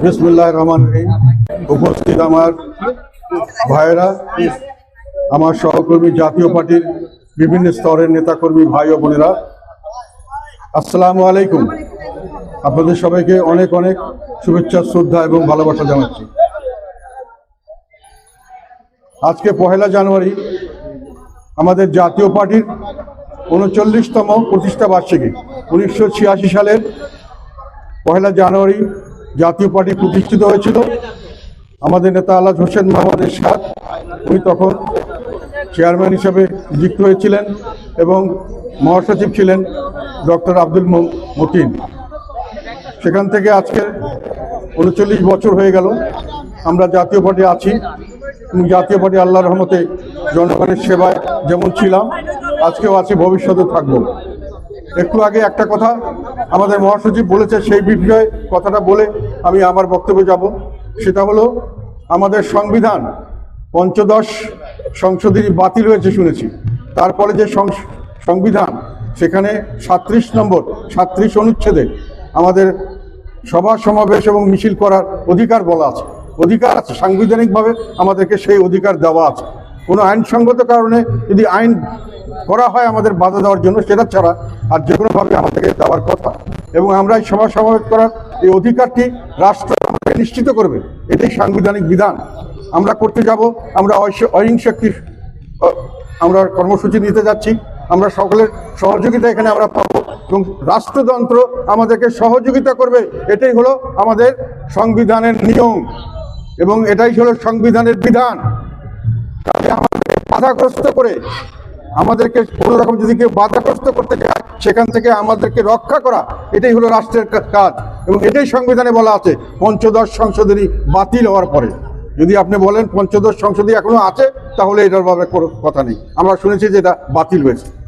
বিসমুল্লাহ রহমান রহিম। উপস্থিত আমার ভাইয়েরা, আমার সহকর্মী জাতীয় পার্টির বিভিন্ন স্তরের নেতাকর্মী ভাই ও বোনেরা, আসসালামু আলাইকুম। আপনাদের সবাইকে অনেক অনেক শুভেচ্ছা, শ্রদ্ধা এবং ভালোবাসা জানাচ্ছি। আজকে পহেলা জানুয়ারি আমাদের জাতীয় পার্টির উনচল্লিশতম প্রতিষ্ঠা বার্ষিকী উনিশশো ছিয়াশি সালের পহেলা জানুয়ারি জাতীয় পার্টি প্রতিষ্ঠিত হয়েছিল। আমাদের নেতা আল্লাহ হোসেন মোহাম্মদ এরশাদ উনি তখন চেয়ারম্যান হিসেবে যুক্ত হয়েছিলেন এবং মহাসচিব ছিলেন ডক্টর আব্দুল মতিন। সেখান থেকে আজকে উনচল্লিশ বছর হয়ে গেল, আমরা জাতীয় পার্টি আছি এবং জাতীয় পার্টি আল্লাহর রহমতে জনগণের সেবায় যেমন ছিলাম, আজকেও আছি ভবিষ্যতে থাকব। একটু আগে একটা কথা আমাদের মহাসচিব বলেছে সেই বিষয়ে কথাটা বলে আমি আমার বক্তব্যে যাব। সেটা হলো, আমাদের সংবিধান পঞ্চদশ সংশোধনী বাতিল হয়েছে শুনেছি। তারপরে যে সংবিধান, সেখানে সাত্রিশ নম্বর, সাত্রিশ অনুচ্ছেদে আমাদের সভা সমাবেশ এবং মিছিল করার অধিকার বলা আছে। অধিকার আছে, সাংবিধানিকভাবে আমাদেরকে সেই অধিকার দেওয়া আছে। কোনো আইনসঙ্গত কারণে যদি আইন করা হয় আমাদের বাধা দেওয়ার জন্য, সেটা ছাড়া আর যে কোনোভাবে আমাদেরকে দেওয়ার কথা। এবং আমরা এই সভা সমাবেশ করার এই অধিকারটি রাষ্ট্র আমাদের নিশ্চিত করবে। এটাই সাংবিধানিক বিধান। আমরা করতে যাব, আমরা অহিংস- আমরা কর্মসূচি নিতে যাচ্ছি। আমরা সকলের সহযোগিতা এখানে আমরা পাবো এবং রাষ্ট্রযন্ত্র আমাদেরকে সহযোগিতা করবে। এটাই হলো আমাদের সংবিধানের নিয়ম এবং এটাই হলো সংবিধানের বিধান। তাহলে আমাদেরকে বাধাগ্রস্ত করে, আমাদেরকে কোনো রকম যদি কেউ বাধাগ্রস্ত করতে চায় সেখান থেকে আমাদেরকে রক্ষা করা, এটাই হলো রাষ্ট্রের কাজ। এবং এটাই সংবিধানে বলা আছে, পঞ্চদশ সংশোধনী বাতিল হওয়ার পরে। যদি আপনি বলেন পঞ্চদশ সংশোধনী এখনও আছে, তাহলে এটার ব্যাপারে কোনো কথা নেই। আমরা শুনেছি যে এটা বাতিল হয়েছে।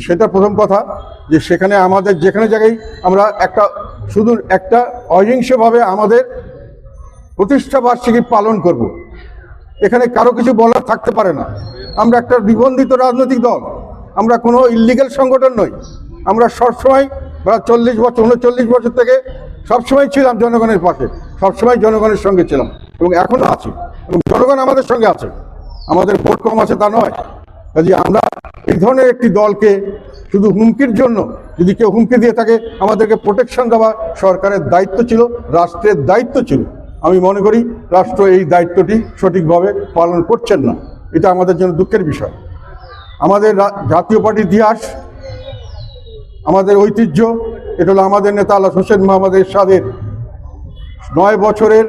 সেটা প্রথম কথা, যে সেখানে আমাদের যেখানে জায়গায় আমরা একটা, শুধু একটা অহিংসভাবে আমাদের প্রতিষ্ঠা বার্ষিকী পালন করব। এখানে কারও কিছু বলার থাকতে পারে না। আমরা একটা নিবন্ধিত রাজনৈতিক দল। আমরা কোনো ইলিগাল সংগঠন নই। আমরা সবসময় প্রায় চল্লিশ বছর, উনচল্লিশ বছর থেকে সবসময় ছিলাম জনগণের পাশে, সবসময় জনগণের সঙ্গে ছিলাম এবং এখনও আছি এবং জনগণ আমাদের সঙ্গে আছে। আমাদের ভোট কম আছে তা নয়। কাজে আমরা এই ধরনের একটি দলকে শুধু হুমকির জন্য যদি কেউ হুমকি দিয়ে থাকে, আমাদেরকে প্রোটেকশন দেওয়া সরকারের দায়িত্ব ছিল, রাষ্ট্রের দায়িত্ব ছিল। আমি মনে করি রাষ্ট্র এই দায়িত্বটি সঠিকভাবে পালন করছেন না। এটা আমাদের জন্য দুঃখের বিষয়। আমাদের জাতীয় পার্টির ইতিহাস আমাদের ঐতিহ্য, এটা হলো আমাদের নেতা আল্লাহ হোসেন মোহাম্মদ এরশাদের নয় বছরের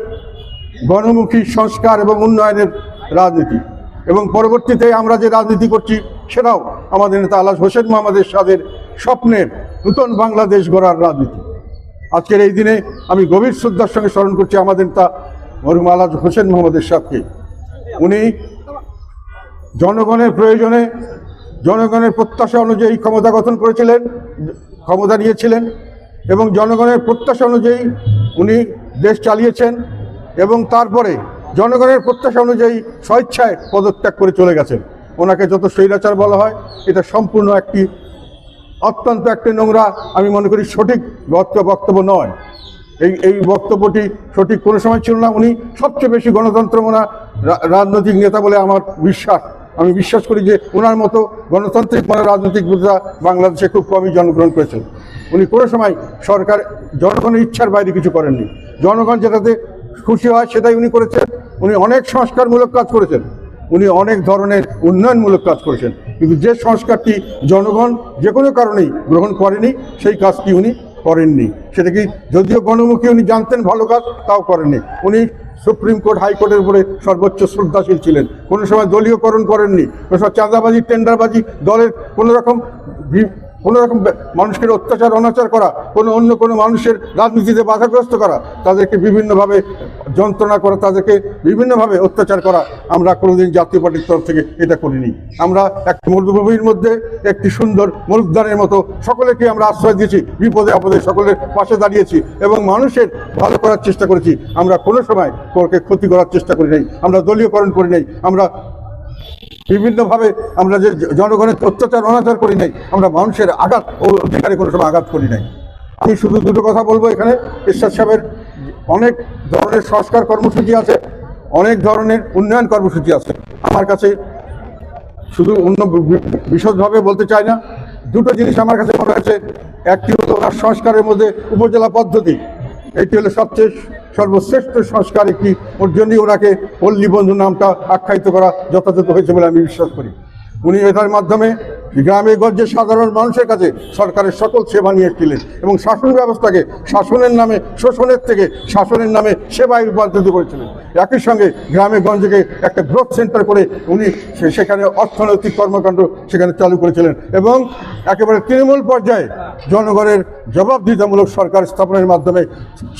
গণমুখী সংস্কার এবং উন্নয়নের রাজনীতি। এবং পরবর্তীতে আমরা যে রাজনীতি করছি, সেটাও আমাদের নেতা আল্লাহ হোসেন মোহাম্মদ এরশাদের স্বপ্নের নূতন বাংলাদেশ গড়ার রাজনীতি। আজকের এই দিনে আমি গভীর শ্রদ্ধার সঙ্গে স্মরণ করছি আমাদের নেতা মরুম আল্লাহ হোসেন মোহাম্মদ এরশাদকে। উনি জনগণের প্রয়োজনে জনগণের প্রত্যাশা অনুযায়ী ক্ষমতা গঠন করেছিলেন, ক্ষমতা নিয়েছিলেন এবং জনগণের প্রত্যাশা অনুযায়ী উনি দেশ চালিয়েছেন এবং তারপরে জনগণের প্রত্যাশা অনুযায়ী স্বেচ্ছায় পদত্যাগ করে চলে গেছেন। ওনাকে যত স্বৈরাচার বলা হয়, এটা সম্পূর্ণ একটি, অত্যন্ত একটি নোংরা, আমি মনে করি সঠিক বক্তব্য নয়। এই এই বক্তব্যটি সঠিক কোনো সময় ছিল না। উনি সবচেয়ে বেশি গণতন্ত্রমনা রা- রাজনৈতিক নেতা বলে আমার বিশ্বাস। আমি বিশ্বাস করি যে ওনার মতো গণতান্ত্রিক মনে রাজনৈতিক নেতা বাংলাদেশে খুব কমই জন্মগ্রহণ করেছেন। উনি কোনো সময় সরকার, জনগণের ইচ্ছার বাইরে কিছু করেননি। জনগণ যেটাতে খুশি হয় সেটাই উনি করেছেন। উনি অনেক সংস্কারমূলক কাজ করেছেন। উনি অনেক ধরনের উন্নয়নমূলক কাজ করেছেন। কিন্তু যে সংস্কারটি জনগণ যে কোনো কারণেই গ্রহণ করেনি, সেই কাজটি উনি করেননি। সেটা কি যদিও গণমুখী উনি জানতেন ভালো কাজ, তাও করেননি। উনি সুপ্রিম কোর্ট হাইকোর্টের উপরে সর্বোচ্চ শ্রদ্ধাশীল ছিলেন। কোনো সময় দলীয়করণ করেননি, কোনো সময় চাঁদাবাজি, টেন্ডারবাজি দলের কোনো রকম বি- কোনো রকম মানুষকে অত্যাচার, অনাচার করা, কোনো অন্য কোনো মানুষের রাজনীতিতে বাধাগ্রস্ত করা, তাদেরকে বিভিন্নভাবে যন্ত্রণা করা, তাদেরকে বিভিন্নভাবে অত্যাচার করা, আমরা কোনোদিন জাতীয় পার্টির তরফ থেকে এটা করিনি। আমরা একটি মরুভূমির মধ্যে একটি সুন্দর মরুদ্যানের মতো সকলেকে আমরা আশ্রয় দিয়েছি, বিপদে আপদে সকলের পাশে দাঁড়িয়েছি এবং মানুষের ভালো করার চেষ্টা করেছি। আমরা কোনো সময় কাউকে ক্ষতি করার চেষ্টা করি নাই, আমরা দলীয়করণ করি নাই, আমরা বিভিন্নভাবে আমরা যে জনগণের অত্যাচার, অনাচার করি নাই, আমরা মানুষের আঘাত ও অধিকারে কোনো সময় আঘাত করি নাই। আমি শুধু দুটো কথা বলব এখানে। ঈশ্বর সাহেবের অনেক ধরনের সংস্কার কর্মসূচি আছে, অনেক ধরনের উন্নয়ন কর্মসূচি আছে। আমার কাছে শুধু অন্য বিশদভাবে বলতে চাই না। দুটো জিনিস আমার কাছে মনে হয়েছে, একটি হলো সংস্কারের মধ্যে উপজেলা পদ্ধতি। এটি হলো সবচেয়ে সর্বশ্রেষ্ঠ সংস্কার একটি ওর জন্যই ওনাকে পল্লী বন্ধু নামটা আখ্যায়িত করা যথাযথ হয়েছে বলে আমি বিশ্বাস করি। উনি এটার মাধ্যমে গ্রামে গঞ্জে সাধারণ মানুষের কাছে সরকারের সকল সেবা নিয়ে এসেছিলেন এবং শাসন ব্যবস্থাকে শাসনের নামে, শোষণের থেকে শাসনের নামে সেবায় রূপান্তরিত করেছিলেন। একই সঙ্গে গ্রামে গঞ্জকে একটা গ্রোথ সেন্টার করে উনি সেখানে অর্থনৈতিক কর্মকাণ্ড সেখানে চালু করেছিলেন এবং একেবারে তৃণমূল পর্যায়ে জনগণের জবাবদিহিতামূলক সরকার স্থাপনের মাধ্যমে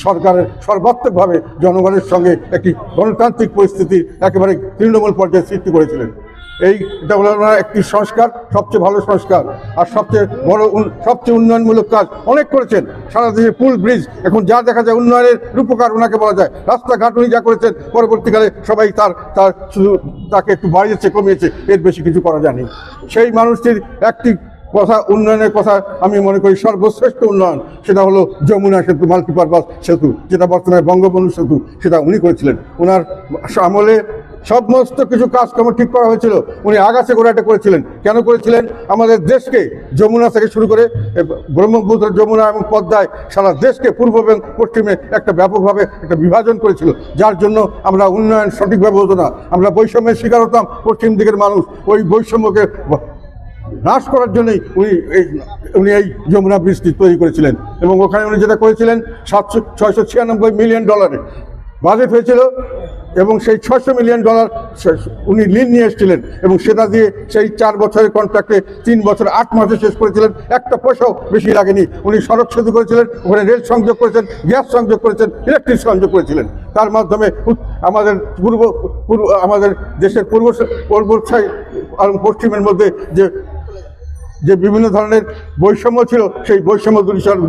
সরকারের সর্বাত্মকভাবে জনগণের সঙ্গে একটি গণতান্ত্রিক পরিস্থিতি একেবারে তৃণমূল পর্যায়ে সৃষ্টি করেছিলেন। এই এটা হলো একটি সংস্কার, সবচেয়ে ভালো সংস্কার আর সবচেয়ে বড় সবচেয়ে উন্নয়নমূলক কাজ অনেক করেছেন। সারা দেশে পুল, ব্রিজ, এখন যা দেখা যায় উন্নয়নের রূপকার ওনাকে বলা যায়। রাস্তাঘাট উনি যা করেছেন, পরবর্তীকালে সবাই তার তার শুধু তাকে একটু বাড়িয়েছে, কমিয়েছে, এর বেশি কিছু করা যায়নি। সেই মানুষটির একটি কথা, উন্নয়নের কথা আমি মনে করি সর্বশ্রেষ্ঠ উন্নয়ন, সেটা হলো যমুনা সেতু, মাল্টিপারপাস সেতু, যেটা বর্তমানে বঙ্গবন্ধু সেতু, সেটা উনি করেছিলেন। ওনার আমলে সমস্ত কিছু কাজকর্ম ঠিক করা হয়েছিল। উনি আগাছে গোড়াটা করেছিলেন। কেন করেছিলেন? আমাদের দেশকে যমুনা থেকে শুরু করে ব্রহ্মপুত্র, যমুনা এবং পদ্মায় সারা দেশকে পূর্ব এবং পশ্চিমে একটা ব্যাপকভাবে একটা বিভাজন করেছিল, যার জন্য আমরা উন্নয়ন সঠিকভাবে হতো না। আমরা বৈষম্যের শিকার হতাম, পশ্চিম দিকের মানুষ। ওই বৈষম্যকে হ্রাস করার জন্যই উনি এই উনি এই যমুনা ব্রিজটি তৈরি করেছিলেন। এবং ওখানে উনি যেটা করেছিলেন, সাতশো, ছয়শো ছিয়ানব্বই মিলিয়ন ডলারে বাজেট হয়েছিল এবং সেই ছশো মিলিয়ন ডলার উনি ঋণ নিয়ে এসেছিলেন এবং সেটা দিয়ে সেই চার বছরের কন্ট্রাক্টে তিন বছর আট মাসে শেষ করেছিলেন। একটা পয়সাও বেশি লাগেনি। উনি সড়ক সেতু করেছিলেন, ওখানে রেল সংযোগ করেছেন, গ্যাস সংযোগ করেছেন, ইলেকট্রিক সংযোগ করেছিলেন। তার মাধ্যমে আমাদের পূর্ব পূর্ব, আমাদের দেশের পূর্ব পূর্ব এবং পশ্চিমের মধ্যে যে যে বিভিন্ন ধরনের বৈষম্য ছিল, সেই বৈষম্য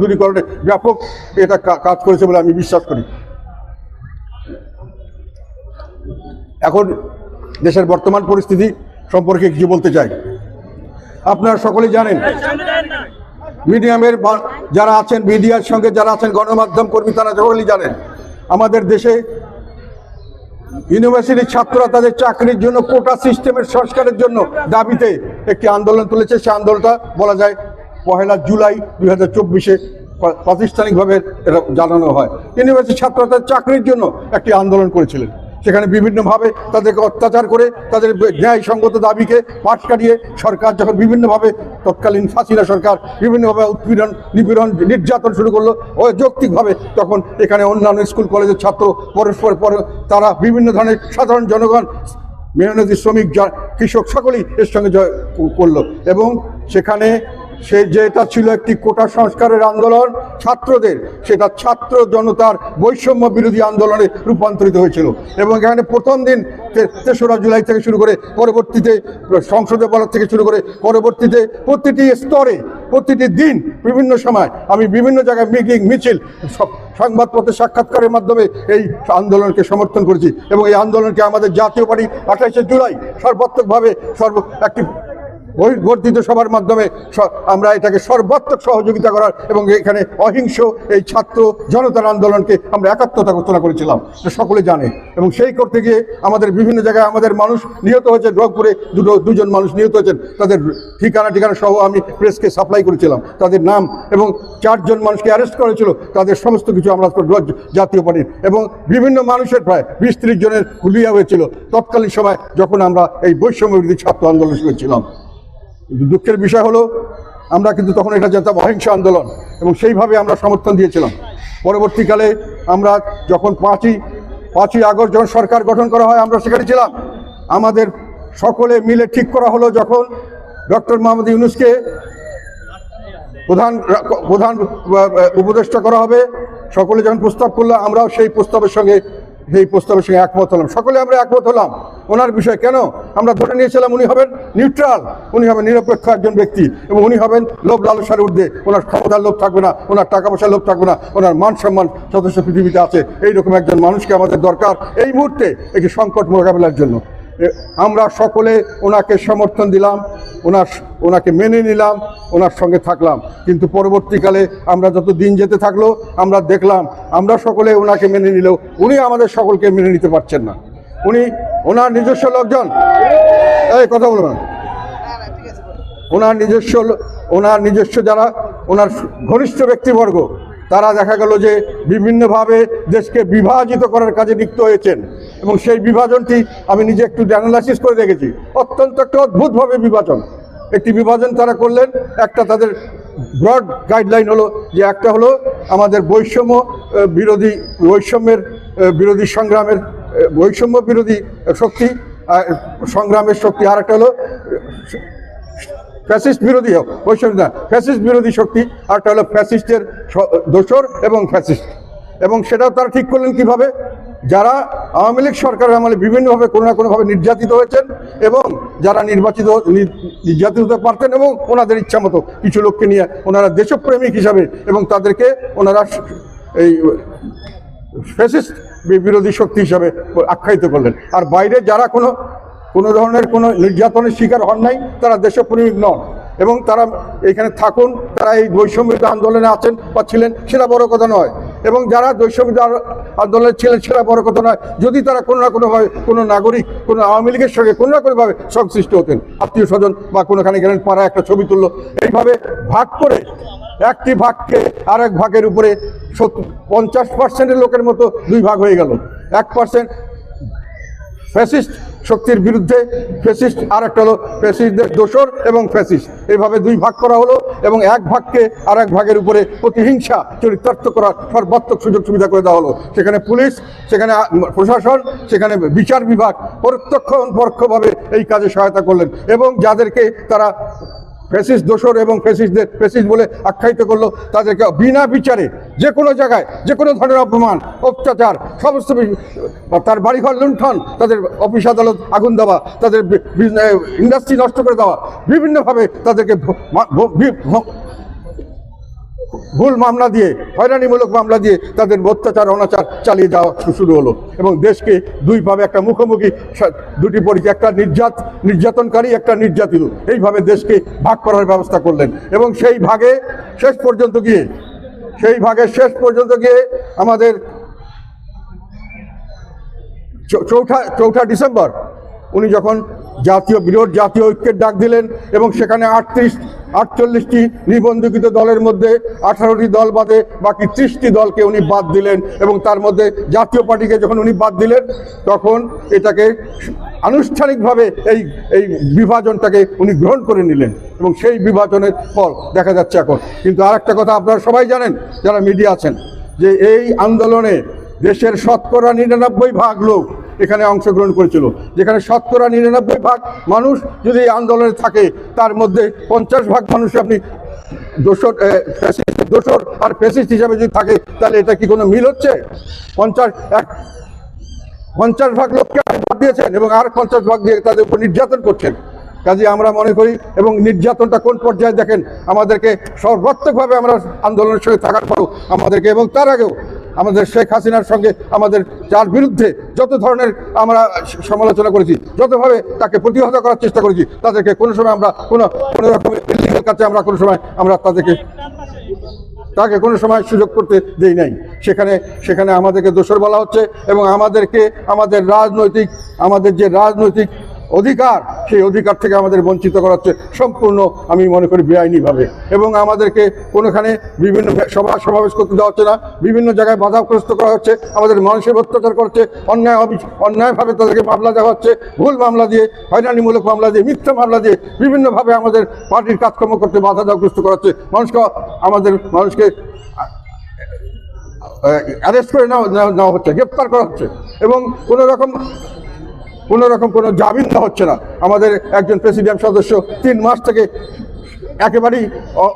দূরীকরণে ব্যাপক এটা কাজ করেছে বলে আমি বিশ্বাস করি। এখন দেশের বর্তমান পরিস্থিতি সম্পর্কে কিছু বলতে চাই। আপনারা সকলেই জানেন, মিডিয়ামের যারা আছেন, মিডিয়ার সঙ্গে যারা আছেন, গণমাধ্যম কর্মী, তারা সকলেই জানেন, আমাদের দেশে ইউনিভার্সিটির ছাত্ররা তাদের চাকরির জন্য কোটা সিস্টেমের সংস্কারের জন্য দাবিতে একটি আন্দোলন তুলেছে। সে আন্দোলনটা বলা যায় পহেলা জুলাই দুই হাজার চব্বিশে প্রাতিষ্ঠানিকভাবে এটা জানানো হয়। ইউনিভার্সিটির ছাত্ররা তাদের চাকরির জন্য একটি আন্দোলন করেছিলেন। সেখানে বিভিন্নভাবে তাদেরকে অত্যাচার করে, তাদের ন্যায়সঙ্গত দাবিকে পাট কাটিয়ে সরকার যখন বিভিন্নভাবে তৎকালীন ফাঁসিরা সরকার বিভিন্নভাবে উৎপীড়ন, নিপীড়ন, নির্যাতন শুরু করল, অযৌক্তিকভাবে তখন এখানে অন্যান্য স্কুল, কলেজের ছাত্র, পরস্পর পর তারা বিভিন্ন ধরনের সাধারণ জনগণ, মেহনতি শ্রমিক কৃষক সকলেই এর সঙ্গে জয় করল। এবং সেখানে সে যেটা ছিল একটি কোটা সংস্কারের আন্দোলন, ছাত্রদের, সেটা ছাত্র জনতার বৈষম্য বিরোধী আন্দোলনে রূপান্তরিত হয়েছিল। এবং এখানে প্রথম দিন তেসরা জুলাই থেকে শুরু করে পরবর্তীতে, সংসদে বলার থেকে শুরু করে পরবর্তীতে প্রতিটি স্তরে, প্রতিটি দিন, বিভিন্ন সময় আমি বিভিন্ন জায়গায় মিটিং, মিছিল, সব- সংবাদপত্রে সাক্ষাৎকারের মাধ্যমে এই আন্দোলনকে সমর্থন করেছি। এবং এই আন্দোলনকে আমাদের জাতীয় পার্টি আঠাইশে জুলাই সর্বাত্মকভাবে সর্ব, একটি বর্ধিত সভার মাধ্যমে আমরা এটাকে সর্বাত্মক সহযোগিতা করার এবং এখানে অহিংস এই ছাত্র জনতার আন্দোলনকে আমরা একাত্মতা ঘোষণা করেছিলাম। সকলে জানে। এবং সেই করতে গিয়ে আমাদের বিভিন্ন জায়গায় আমাদের মানুষ নিহত হয়েছে। রংপুরে দুটো দুজন মানুষ নিহত হয়েছেন। তাদের ঠিকানা ঠিকানা সহ আমি প্রেসকে সাপ্লাই করেছিলাম। তাদের নাম এবং চারজন মানুষকে অ্যারেস্ট করেছিল তাদের সমস্ত কিছু আমরা জাতীয় পার্টির এবং বিভিন্ন মানুষের প্রায় বিশ জনের হুলিয়া হয়েছিল। তৎকালীন সময় যখন আমরা এই বৈষম্য বিরোধী ছাত্র আন্দোলন কিন্তু দুঃখের বিষয় হলো, আমরা কিন্তু তখন এটা যেতাম অহিংস আন্দোলন, এবং সেইভাবে আমরা সমর্থন দিয়েছিলাম। পরবর্তীকালে আমরা যখন পাঁচই পাঁচই আগস্ট যখন সরকার গঠন করা হয়, আমরা সেখানে ছিলাম। আমাদের সকলে মিলে ঠিক করা হলো যখন ডক্টর মোহাম্মদ ইউনুসকে প্রধান প্রধান উপদেষ্টা করা হবে। সকলে যখন প্রস্তাব করল, আমরাও সেই প্রস্তাবের সঙ্গে সেই প্রস্তাবের সঙ্গে একমত হলাম। সকলে আমরা একমত হলাম। ওনার বিষয় কেন? আমরা ধরে নিয়েছিলাম উনি হবেন নিউট্রাল উনি হবেন নিরপেক্ষ একজন ব্যক্তি এবং উনি হবেন লোভ লালসার ঊর্ধ্বে। ওনার ক্ষমতার লোভ থাকবে না, ওনার টাকা পয়সার লোভ থাকবে না, ওনার মান সম্মান যথেষ্ট পৃথিবীতে আছে। এইরকম একজন মানুষকে আমাদের দরকার এই মুহূর্তে একটি সংকট মোকাবেলার জন্য। আমরা সকলে ওনাকে সমর্থন দিলাম, ওনার ওনাকে মেনে নিলাম, ওনার সঙ্গে থাকলাম। কিন্তু পরবর্তীকালে আমরা যত দিন যেতে থাকল, আমরা দেখলাম, আমরা সকলে ওনাকে মেনে নিলেও উনি আমাদের সকলকে মেনে নিতে পারছেন না। উনি ওনার নিজস্ব লোকজন। এই, কথা বলবেন ওনার নিজস্ব ওনার নিজস্ব যারা, ওনার ঘনিষ্ঠ ব্যক্তিবর্গ তারা দেখা গেল যে বিভিন্নভাবে দেশকে বিভাজিত করার কাজে লিপ্ত হয়েছেন। এবং সেই বিভাজনটি আমি নিজে একটু অ্যানালাইসিস করে দেখেছি। অত্যন্ত একটা অদ্ভুতভাবে বিভাজন। একটি বিভাজন তারা করলেন, একটা তাদের ব্রড গাইডলাইন হলো যে একটা হলো আমাদের বৈষম্য বিরোধী বৈষম্যের বিরোধী সংগ্রামের বৈষম্য বিরোধী শক্তি সংগ্রামের শক্তি আর একটা হলো ফ্যাসিস্ট বিরোধী হোক, বৈষম্য না ফ্যাসিস্ট বিরোধী শক্তি আর একটা হলো ফ্যাসিস্টের দোসর এবং ফ্যাসিস্ট। এবং সেটাও তারা ঠিক করলেন কীভাবে? যারা আওয়ামী লীগ সরকারের আমলে বিভিন্নভাবে কোনো না কোনোভাবে নির্যাতিত হয়েছেন এবং যারা নির্বাচিত নির্যাতিত হতে পারতেন এবং ওনাদের ইচ্ছা মতো কিছু লোককে নিয়ে ওনারা দেশপ্রেমিক হিসাবে এবং তাদেরকে ওনারা এই ফ্যাসিস্ট বিরোধী শক্তি হিসাবে আখ্যায়িত করলেন। আর বাইরে যারা কোনো কোনো ধরনের কোনো নির্যাতনের শিকার হন নাই, তারা দেশপ্রেমিক নন। এবং তারা এখানে থাকুন, তারা এই বৈষম্যতা আন্দোলনে আছেন বা ছিলেন, সেটা বড় কথা নয়। এবং যারা বৈষম্যতা আন্দোলনে ছিলেন, সেটা বড় কথা নয়। যদি তারা কোনো না কোনোভাবে কোনো নাগরিক, কোনো আওয়ামী লীগের সঙ্গে কোনো না কোনোভাবে সংশ্লিষ্ট হতেন, আত্মীয় স্বজন বা কোনোখানে গেলেন, পাড়া একটা ছবি তুললো, এইভাবে ভাগ করে একটি ভাগকে আরেক ভাগের উপরে পঞ্চাশ পার্সেন্টের লোকের মতো দুই ভাগ হয়ে গেল। এক পার্সেন্ট ফ্যাসিস্ট শক্তির বিরুদ্ধে ফ্যাসিস্ট আর একটা হলো ফ্যাসিস্টদের দোসর এবং ফ্যাসিস্ট। এইভাবে দুই ভাগ করা হলো এবং এক ভাগকে আর এক ভাগের উপরে প্রতিহিংসা, চরিতার্থ করার সর্বাত্মক সুযোগ সুবিধা করে দেওয়া হলো। সেখানে পুলিশ, সেখানে প্রশাসন, সেখানে বিচার বিভাগ প্রত্যক্ষ পরোক্ষভাবে এই কাজে সহায়তা করলেন এবং যাদেরকে তারা ফেসিস দোষর এবং ফেসিসদের ফেসিস বলে আখ্যায়িত করল তাদেরকে বিনা বিচারে যে কোনো জায়গায়, যে কোনো ধরনের অপমান, অত্যাচার, সমস্ত তার বাড়িঘর লুণ্ঠন, তাদের অফিস আদালত আগুন দেওয়া, তাদের ইন্ডাস্ট্রি নষ্ট করে দেওয়া, বিভিন্নভাবে তাদেরকে ভুল মামলা দিয়ে, হয়রানিমূলক মামলা দিয়ে তাদের অত্যাচার, অনাচার চালিয়ে যাওয়া শুরু হলো। এবং দেশকে দুইভাবে একটা মুখোমুখি দুটি পরিচয় একটা নির্যাত, নির্যাতনকারী, একটা নির্যাতিত। এইভাবে দেশকে ভাগ করার ব্যবস্থা করলেন। এবং সেই ভাগে শেষ পর্যন্ত গিয়ে, সেই ভাগে শেষ পর্যন্ত গিয়ে আমাদের চৌঠা চৌঠা ডিসেম্বর, উনি যখন জাতীয়, বৃহৎ জাতীয় ঐক্যের ডাক দিলেন এবং সেখানে আটত্রিশ আটচল্লিশটি নিবন্ধিত দলের মধ্যে আঠারোটি দল বাদে বাকি ত্রিশটি দলকে উনি বাদ দিলেন এবং তার মধ্যে জাতীয় পার্টিকে যখন উনি বাদ দিলেন, তখন এটাকে আনুষ্ঠানিকভাবে এই এই বিভাজনটাকে উনি গ্রহণ করে নিলেন এবং সেই বিভাজনের ফল দেখা যাচ্ছে এখন। কিন্তু আর একটা কথা আপনারা সবাই জানেন, যারা মিডিয়া আছেন, যে এই আন্দোলনে দেশের শতকরা নিরানব্বই ভাগ লোক এখানে অংশগ্রহণ করেছিল। যেখানে শতকরা নিরানব্বই ভাগ মানুষ যদি আন্দোলনে থাকে, তার মধ্যে পঞ্চাশ ভাগ মানুষ আপনি ফ্যাসিস্ট দোসর আর ফ্যাসিস্ট হিসাবে যদি থাকে, তাহলে এটা কি কোনো মিল হচ্ছে? পঞ্চাশ, এক, পঞ্চাশ ভাগ লোককে বাদ দিয়েছেন এবং আর পঞ্চাশ ভাগ দিয়ে তাদের উপর নির্যাতন করছেন। কাজে আমরা মনে করি, এবং নির্যাতনটা কোন পর্যায়ে দেখেন, আমাদেরকে সর্বাত্মকভাবে আমরা আন্দোলনের সঙ্গে থাকার পরও আমাদেরকে এবং তার আগেও আমাদের শেখ হাসিনার সঙ্গে আমাদের যার বিরুদ্ধে যত ধরনের আমরা সমালোচনা করেছি, যতভাবে তাকে প্রতিহত করার চেষ্টা করেছি, তাদেরকে কোনো সময় আমরা কোনো কোনো রকমের কাছে আমরা কোনো সময় আমরা তাদেরকে তাকে কোনো সময় সুযোগ করতে দেই নাই। সেখানে সেখানে আমাদেরকে দোষর বলা হচ্ছে এবং আমাদেরকে আমাদের রাজনৈতিক আমাদের যে রাজনৈতিক অধিকার, সেই অধিকার থেকে আমাদের বঞ্চিত করা হচ্ছে সম্পূর্ণ আমি মনে করি বেআইনিভাবে। এবং আমাদেরকে কোনোখানে বিভিন্ন সভা সমাবেশ করতে দেওয়া হচ্ছে না, বিভিন্ন জায়গায় বাধাগ্রস্ত করা হচ্ছে, আমাদের মানুষের অত্যাচার করছে অন্যায় অন্যায়ভাবে তাদেরকে মামলা দেওয়া হচ্ছে, ভুল মামলা দিয়ে, হয়রানিমূলক মামলা দিয়ে, মিথ্যা মামলা দিয়ে বিভিন্নভাবে আমাদের পার্টির কাজকর্ম করতে বাধা দেওয়াগ্রস্ত করা হচ্ছে। মানুষকে, আমাদের মানুষকে অ্যারেস্ট করে নেওয়া হচ্ছে, গ্রেপ্তার করা হচ্ছে। এবং কোনো রকম কোনো রকম কোনো জামিন দেওয়া হচ্ছে না। আমাদের একজন প্রেসিডেন্ট সদস্য তিন মাস থেকে একেবারেই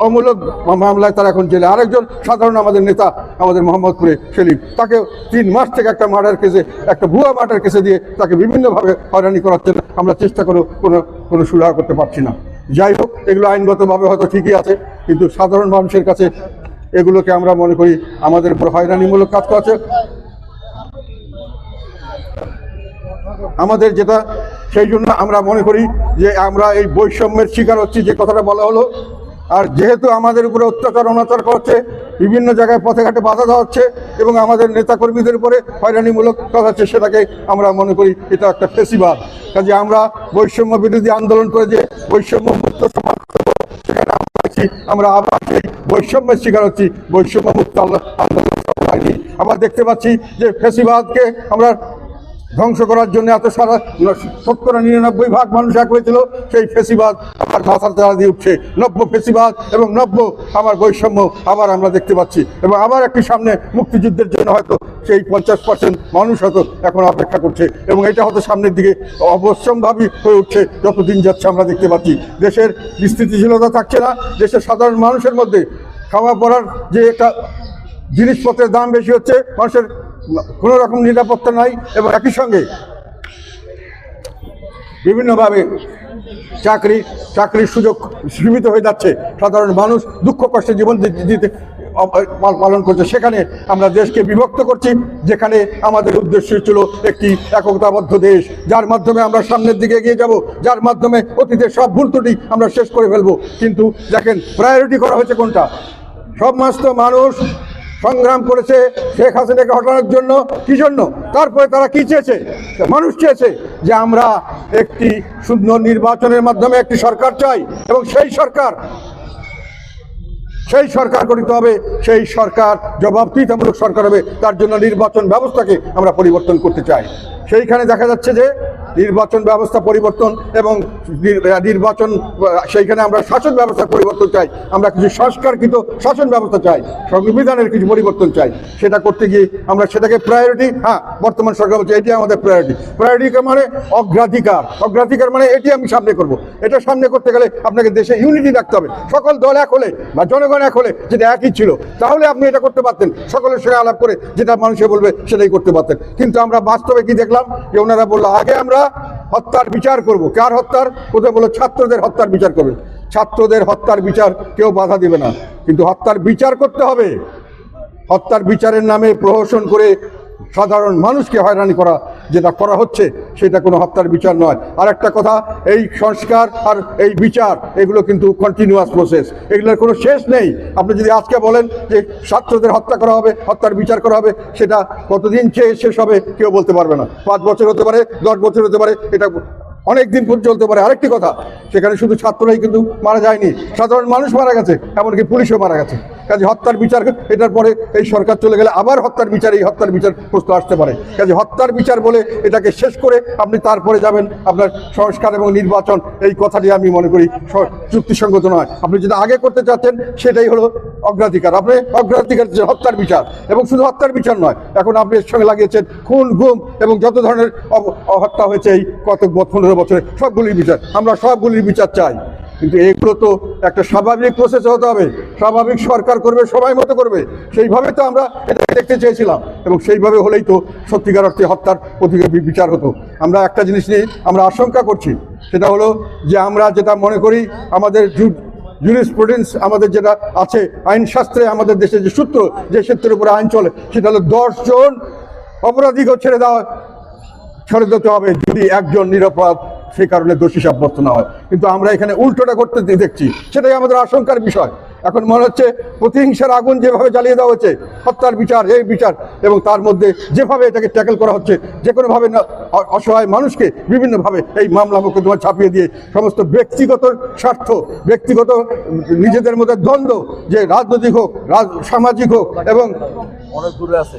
অমূলক মামলায় তারা এখন জেলে। আরেকজন সাধারণ আমাদের নেতা, আমাদের মোহাম্মদপুরে সেলিম তাকে তিন মাস থেকে একটা মার্ডার কেসে, একটা ভুয়া মার্ডার কেসে দিয়ে তাকে বিভিন্নভাবে হয়রানি করাচ্ছে আমরা চেষ্টা করেও কোনো কোনো সুরাহা করতে পারছি না। যাই হোক, এগুলো আইনগতভাবে হয়তো ঠিকই আছে, কিন্তু সাধারণ মানুষের কাছে এগুলোকে আমরা মনে করি আমাদের উপর হয়রানিমূলক কাজ করছে আমাদের যেটা, সেই জন্য আমরা মনে করি যে আমরা এই বৈষম্যের শিকার হচ্ছি, যে কথাটা বলা হলো। আর যেহেতু আমাদের উপরে অত্যাচার, অনাচার করছে, বিভিন্ন জায়গায় পথে ঘাটে বাধা দেওয়া হচ্ছে, এবং আমাদের নেতাকর্মীদের উপরে হয়রানিমূলক কথা হচ্ছে, সেটাকে আমরা মনে করি এটা একটা ফেসিবাদ। কাজে আমরা বৈষম্য বিরোধী আন্দোলন করে যে বৈষম্য মুক্ত সমাজ সেখানে আমরা আবার সেই বৈষম্যের শিকার হচ্ছি বৈষম্য মুক্ত আন্দোলন আবার দেখতে পাচ্ছি যে ফেসিবাদকে আমরা ধ্বংস করার জন্য এত সারা শতকরা নিরানব্বই ভাগ মানুষ এক হয়েছিল, সেই ফেসিবাদ আবার মাথার তারা দিয়ে উঠছে। নব্য ফেসিবাদ এবং নব্য আমার বৈষম্য আবার আমরা দেখতে পাচ্ছি। এবং আবার একটি সামনে মুক্তিযুদ্ধের জন্য হয়তো সেই পঞ্চাশ পার্সেন্ট মানুষ হয়তো এখন অপেক্ষা করছে। এবং এটা হয়তো সামনের দিকে অবশ্যম্ভাবী হয়ে উঠছে যত দিন যাচ্ছে আমরা দেখতে পাচ্ছি। দেশের স্থিতিশীলতা থাকছে না, দেশের সাধারণ মানুষের মধ্যে খাওয়া পড়ার যে একটা জিনিসপত্রের দাম বেশি হচ্ছে, মানুষের কোনো রকম নিরাপত্তা নাই এবং একই সঙ্গে বিভিন্নভাবে চাকরি, চাকরির সুযোগ সীমিত হয়ে যাচ্ছে। সাধারণ মানুষ দুঃখ কষ্টে জীবন দিতে পালন করছে। সেখানে আমরা দেশকে বিভক্ত করছি, যেখানে আমাদের উদ্দেশ্য ছিল একটি একতাবদ্ধ দেশ। যার মাধ্যমে আমরা সামনের দিকে এগিয়ে যাব, যার মাধ্যমে অতীতের সব ভুল ত্রুটি আমরা শেষ করে ফেলব। কিন্তু দেখেন প্রায়োরিটি করা হয়েছে কোনটা? সমস্ত মানুষ সংগ্রাম করেছে শেখ হাসিনাকে হটানোর জন্য। কি জন্য? তারপরে তারা কি চেয়েছে? মানুষ চেয়েছে যে আমরা একটি সুন্দর নির্বাচনের মাধ্যমে একটি সরকার চাই এবং সেই সরকার সেই সরকার গঠিত হবে, সেই সরকার জবাবদিহিতামূলক সরকার হবে, তার জন্য নির্বাচন ব্যবস্থাকে আমরা পরিবর্তন করতে চাই। সেইখানে দেখা যাচ্ছে যে নির্বাচন ব্যবস্থা পরিবর্তন এবং নির্বাচন সেইখানে আমরা শাসন ব্যবস্থা পরিবর্তন চাই। আমরা কিছু সংস্কারকৃত শাসন ব্যবস্থা চাই, সংবিধানের কিছু পরিবর্তন চাই। সেটা করতে গিয়ে আমরা সেটাকে প্রায়োরিটি হ্যাঁ বর্তমান সরকার বলছে এটি আমাদের প্রায়োরিটি প্রায়োরিটি মানে অগ্রাধিকার। অগ্রাধিকার মানে এটি আমি সামনে করব। এটা সামনে করতে গেলে আপনাকে দেশে ইউনিটি রাখতে হবে। সকল দল এক হলে বা জনগণ এক হলে যেটা একই ছিল, তাহলে আপনি এটা করতে পারতেন। সকলের সঙ্গে আলাপ করে যেটা মানুষে বলবে সেটাই করতে পারতেন। কিন্তু আমরা বাস্তবে কি দেখলাম যে ওনারা বলল, আগে আমরা হত্যার বিচার করব। কার হত্যার? কোথায় বলল ছাত্রদের হত্যার বিচার করবে। ছাত্রদের হত্যার বিচার কেউ বাধা দিবে না। কিন্তু হত্যার বিচার করতে হবে। হত্যার বিচারের নামে প্রহসন করে সাধারণ মানুষকে হয়রানি করা যেটা করা হচ্ছে, সেটা কোনো হত্যার বিচার নয়। আর একটা কথা, এই সংস্কার আর এই বিচার, এগুলো কিন্তু কন্টিনিউয়াস প্রসেস এগুলোর কোনো শেষ নেই। আপনি যদি আজকে বলেন যে ছাত্রদের হত্যা করা হবে, হত্যার বিচার করা হবে, সেটা কতদিন চেয়ে শেষ হবে, কেউ বলতে পারবে না। পাঁচ বছর হতে পারে, দশ বছর হতে পারে, এটা অনেক দিন পর্যন্ত চলতে পারে। আরেকটি কথা, সেখানে শুধু ছাত্ররাই কিন্তু মারা যায়নি। সাধারণ মানুষ মারা গেছে, এমনকি পুলিশও মারা গেছে। কাজে হত্যার বিচার এটার পরে এই সরকার চলে গেলে আবার হত্যার বিচার, এই হত্যার বিচার প্রশ্ন আসতে পারে। কাজে হত্যার বিচার বলে এটাকে শেষ করে আপনি তারপরে যাবেন আপনার সংস্কার এবং নির্বাচন, এই কথাটি আমি মনে করি যুক্তিসঙ্গত নয়। আপনি যেটা আগে করতে চাচ্ছেন, সেটাই হলো অগ্রাধিকার। আপনি অগ্রাধিকার যে হত্যার বিচার এবং শুধু হত্যার বিচার নয়, এখন আপনি এর সঙ্গে লাগিয়েছেন খুন, গুম এবং যত ধরনের হত্যা হয়েছে এই কত পনেরো বছরে, সবগুলির বিচার। আমরা সবগুলির বিচার চাই। কিন্তু এগুলো তো একটা স্বাভাবিক প্রসেস হতে হবে। স্বাভাবিক সরকার করবে, সবাই মতো করবে। সেইভাবে তো আমরা এটা দেখতে চেয়েছিলাম। এবং সেইভাবে হলেই তো সত্যিকার অর্থে হত্যার প্রতি বিচার হতো। আমরা একটা জিনিস নিয়ে আমরা আশঙ্কা করছি। সেটা হলো যে আমরা যেটা মনে করি, আমাদের জুরিসপ্রুডেন্স আমাদের যেটা আছে, আইনশাস্ত্রে আমাদের দেশে যে সূত্র, যে সূত্রের উপরে আইন চলে, সেটা হলো দশজন অপরাধীকেও ছেড়ে দেওয়া ছেড়ে দিতে হবে। যদি একজন নিরাপরাধ সেই কারণে দোষী সাব্যস্ত না হয়। কিন্তু আমরা এখানে উল্টোটা করতে দেখছি, সেটাই আমাদের আশঙ্কার বিষয়। এখন মনে হচ্ছে প্রতিহিংসার আগুন যেভাবে জ্বালিয়ে দেওয়া হচ্ছে হত্যার বিচার, এই বিচার, এবং তার মধ্যে যেভাবে এটাকে ট্যাকেল করা হচ্ছে যে কোনোভাবে অসহায় মানুষকে বিভিন্নভাবে এই মামলা মোকদ্দমা ছাপিয়ে দিয়ে সমস্ত ব্যক্তিগত স্বার্থ, ব্যক্তিগত নিজেদের মধ্যে দ্বন্দ্ব, যে রাজনৈতিক হোক সামাজিক হোক, এবং অনেক দূরে আছে।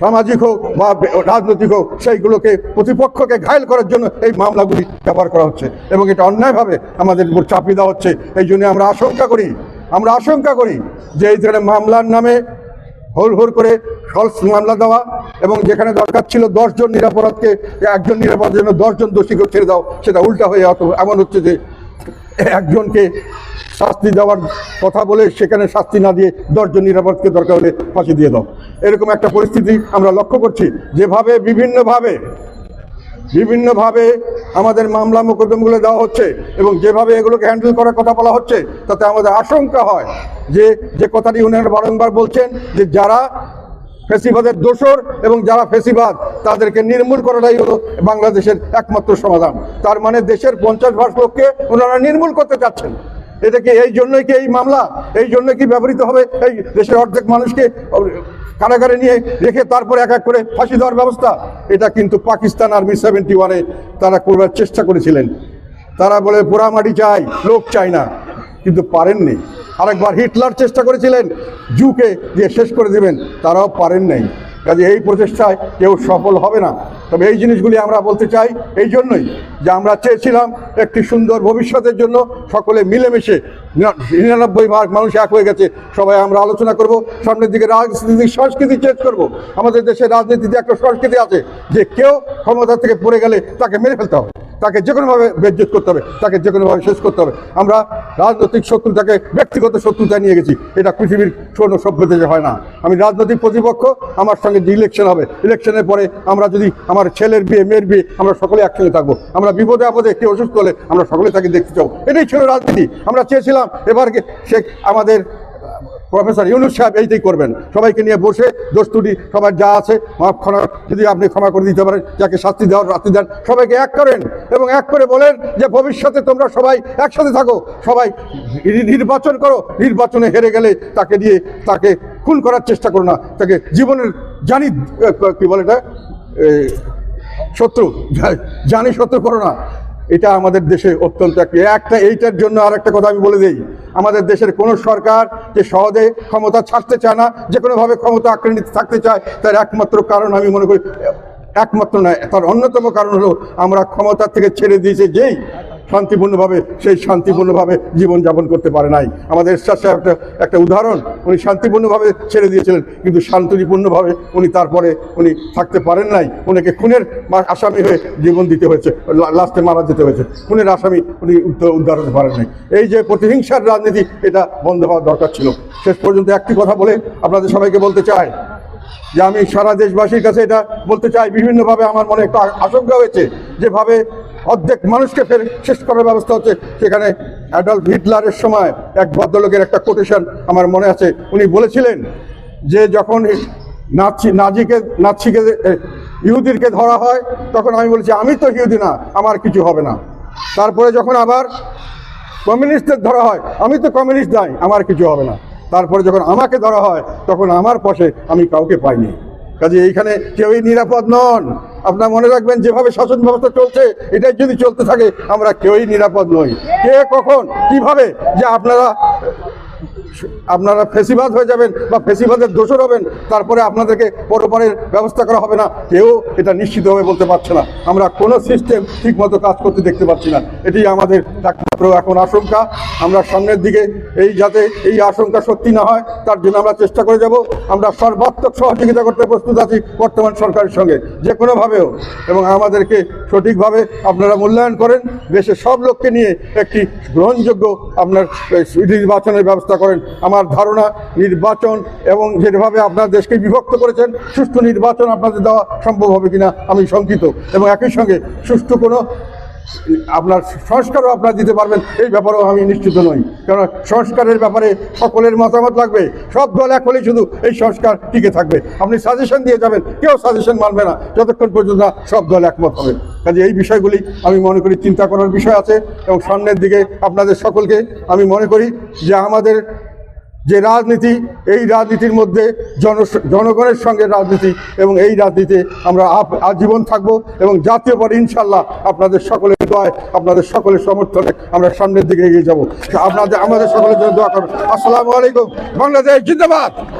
সামাজিক হোক বা রাজনৈতিক হোক, সেইগুলোকে প্রতিপক্ষকে ঘায়ল করার জন্য এই মামলাগুলি ব্যবহার করা হচ্ছে। এবং এটা অন্যায়ভাবে আমাদের উপর চাপিয়ে দেওয়া হচ্ছে। এই জন্য আমরা আশঙ্কা করি, আমরা আশঙ্কা করি যে এই ধরনের মামলার নামে হোল হোল করে ফলস মামলা দেওয়া এবং যেখানে দরকার ছিল দশজন নিরাপরাধকে, একজন নিরাপদের জন্য দশজন দোষীকে ছেড়ে দাও, সেটা উল্টা হয়ে যাওয়া এমন হচ্ছে যে একজনকে শাস্তি দেওয়ার কথা বলে সেখানে শাস্তি না দিয়ে দশজন নিরাপদকে দরকার হলে ফাঁসি দিয়ে দাও। এরকম একটা পরিস্থিতি আমরা লক্ষ্য করছি। যেভাবে বিভিন্নভাবে বিভিন্নভাবে আমাদের মামলা মোকদ্দমগুলো দেওয়া হচ্ছে এবং যেভাবে এগুলোকে হ্যান্ডেল করার কথা বলা হচ্ছে, তাতে আমাদের আশঙ্কা হয় যে যে কথাটি উনারা বারংবার বলছেন যে যারা ফেসিবাদের দোসর এবং যারা ফেসিবাদ, তাদেরকে নির্মূল করাটাই হলো বাংলাদেশের একমাত্র সমাধান। তার মানে দেশের পঞ্চাশ ভাগ লোককে ওনারা নির্মূল করতে চাচ্ছেন। এটা কি এই জন্যই কি এই মামলা? এই জন্য কি ব্যবহৃত হবে? এই দেশের অর্ধেক মানুষকে কারাগারে নিয়ে রেখে তারপর এক এক করে ফাঁসি দেওয়ার ব্যবস্থা, এটা কিন্তু পাকিস্তান আর্মি সেভেন্টি ওয়ানে তারা করবার চেষ্টা করেছিলেন। তারা বলে পোড়ামাটি চাই, লোক চায় না। কিন্তু পারেননি। আরেকবার হিটলার চেষ্টা করেছিলেন, জুকে দিয়ে শেষ করে দেবেন, তারাও পারেন নাই। কাজে এই প্রচেষ্টায় কেউ সফল হবে না। তবে এই জিনিসগুলি আমরা বলতে চাই এই জন্যই যে আমরা চেয়েছিলাম একটি সুন্দর ভবিষ্যতের জন্য সকলে মিলেমিশে নিরানব্বই ভাগ মানুষ এক হয়ে গেছে। সবাই আমরা আলোচনা করব, সামনের দিকে রাজনীতি সংস্কৃতি চেঞ্জ করব। আমাদের দেশের রাজনীতিতে একটা সংস্কৃতি আছে যে কেউ ক্ষমতা থেকে পড়ে গেলে তাকে মেরে ফেলতে হবে। তাকে যে কোনোভাবে বেজ্জত করতে হবে, তাকে যে কোনোভাবে শেষ করতে হবে। আমরা রাজনৈতিক শত্রুতাকে, ব্যক্তিগত শত্রুতায় নিয়ে গেছি। এটা পৃথিবীর কোনো সভ্য দেশে হয় না। আমি রাজনৈতিক প্রতিপক্ষ, আমার সঙ্গে যে ইলেকশন হবে ইলেকশনের পরে আমরা যদি আমার ছেলের বিয়ে, মেয়ের বিয়ে, আমরা সকলে একসঙ্গে থাকব। আমরা বিপদে আপদে কেউ অসুস্থ হলে আমরা সকলে তাকে দেখতে চাও এটাই ছিল রাজনীতি। আমরা চেয়েছিলাম এবার সে আমাদের প্রফেসর ইউনুস সাহেব এইটাই করবেন। সবাইকে নিয়ে বসে দোস্তুটি সবার যা আছে মাফ যদি আপনি ক্ষমা করে দিতে পারেন, যাকে শাস্তি দেওয়ার শাস্তি দেন, সবাইকে এক করেন এবং এক করে বলেন যে ভবিষ্যতে তোমরা সবাই একসাথে থাকো, সবাই নির্বাচন করো, নির্বাচনে হেরে গেলে তাকে দিয়ে তাকে খুন করার চেষ্টা করো না, তাকে জীবনের জানি কি বলে এটা? শত্রু, জানি শত্রু করো না। এটা আমাদের দেশে অত্যন্ত একটি একটা এইটার জন্য আর একটা কথা আমি বলে দিই। আমাদের দেশের কোনো সরকার যে সহজে ক্ষমতা ছাড়তে চায় না, যে কোনোভাবে ক্ষমতা আঁকড়ে থাকতে চায়, তার একমাত্র কারণ আমি মনে করি, একমাত্র নয়, তার অন্যতম কারণ হলো আমরা ক্ষমতা থেকে ছেড়ে দিয়েছি যেই শান্তিপূর্ণভাবে, সেই শান্তিপূর্ণভাবে জীবনযাপন করতে পারে নাই। আমাদের এরশাদ সাহেব একটা একটা উদাহরণ, উনি শান্তিপূর্ণভাবে ছেড়ে দিয়েছিলেন, কিন্তু শান্তিপূর্ণভাবে উনি তারপরে উনি থাকতে পারেন নাই। উনাকে খুনের আসামি হয়ে জীবন দিতে হয়েছে লাস্টে মারা যেতে হয়েছে। খুনের আসামি উনি উদ্ধার হতে পারেন নাই। এই যে প্রতিহিংসার রাজনীতি, এটা বন্ধ হওয়া দরকার ছিল। শেষ পর্যন্ত একটি কথা বলে আপনাদের সবাইকে বলতে চাই, যে আমি সারা দেশবাসীর কাছে এটা বলতে চাই, বিভিন্নভাবে আমার মনে একটা আশঙ্কা হয়েছে, যেভাবে অর্ধেক মানুষকে ফের শেষ করার ব্যবস্থা হচ্ছে। সেখানে অ্যাডলফ হিটলারের সময় এক ভদ্রলোকের একটা কোটেশন আমার মনে আছে। উনি বলেছিলেন যে যখন নাচি নাজিকে নাচিকে ইহুদিরকে ধরা হয়, তখন আমি বলেছি, আমি তো ইহুদি না, আমার কিছু হবে না। তারপরে যখন আবার কমিউনিস্টদের ধরা হয়, আমি তো কমিউনিস্ট নাই, আমার কিছু হবে না। তারপরে যখন আমাকে ধরা হয়, তখন আমার পাশে আমি কাউকে পাইনি। কাজে এইখানে কেউই নিরাপদ নন। আপনার মনে রাখবেন, যেভাবে শাসন ব্যবস্থা চলছে, এটাই যদি চলতে থাকে, আমরা কেউই নিরাপদ নই। কে কখন, কীভাবে, যে আপনারা আপনারা ফেসিবাদ হয়ে যাবেন বা ফেসিবাদের দোষর হবেন, তারপরে আপনাদেরকে পরপারের ব্যবস্থা করা হবে না। কেউ এটা নিশ্চিতভাবে বলতে পারছে না। আমরা কোনো সিস্টেম ঠিকমতো কাজ করতে দেখতে পাচ্ছি না। এটি আমাদের একমাত্র এখন আশঙ্কা। আমরা সামনের দিকে এই যাতে এই আশঙ্কা সত্যি না হয়, তার জন্য আমরা চেষ্টা করে যাব। আমরা সর্বাত্মক সহযোগিতা করতে প্রস্তুত আছি বর্তমান সরকারের সঙ্গে। যে কোনোভাবেও। এবং আমাদেরকে সঠিকভাবে আপনারা মূল্যায়ন করেন। দেশের সব লোককে নিয়ে একটি গ্রহণযোগ্য আপনার নির্বাচনের ব্যবস্থা করেন। আমার ধারণা নির্বাচন এবং যেভাবে আপনার দেশকে বিভক্ত করেছেন, সুষ্ঠু নির্বাচন আপনাদের দেওয়া সম্ভব হবে কিনা আমি শঙ্কিত এবং একই সঙ্গে সুষ্ঠু কোনো আপনার সংস্কারও আপনারা দিতে পারবেন, এই ব্যাপারেও আমি নিশ্চিত নই। কারণ সংস্কারের ব্যাপারে সকলের মতামত লাগবে, সব দল এক হলেই শুধু এই সংস্কার টিকে থাকবে। আপনি সাজেশন দিয়ে যাবেন, কেউ সাজেশন মানবে না, যতক্ষণ পর্যন্ত সব দল একমত হবে। কাজে এই বিষয়গুলি আমি মনে করি চিন্তা করার বিষয় আছে এবং সামনের দিকে আপনাদের সকলকে আমি মনে করি যে আমাদের যে রাজনীতি, এই রাজনীতির মধ্যে জন, জনগণের সঙ্গে রাজনীতি এবং এই রাজনীতিতে আমরা আজীবন থাকব এবং জাতীয় পরে ইনশাল্লাহ আপনাদের সকলের দয় আপনাদের সকলের সমর্থনে আমরা সামনের দিকে এগিয়ে যাব। আপনাদের, আমাদের সকলের জন্য দোয়া করবেন আসসালামু আলাইকুম। বাংলাদেশ জিন্দাবাদ।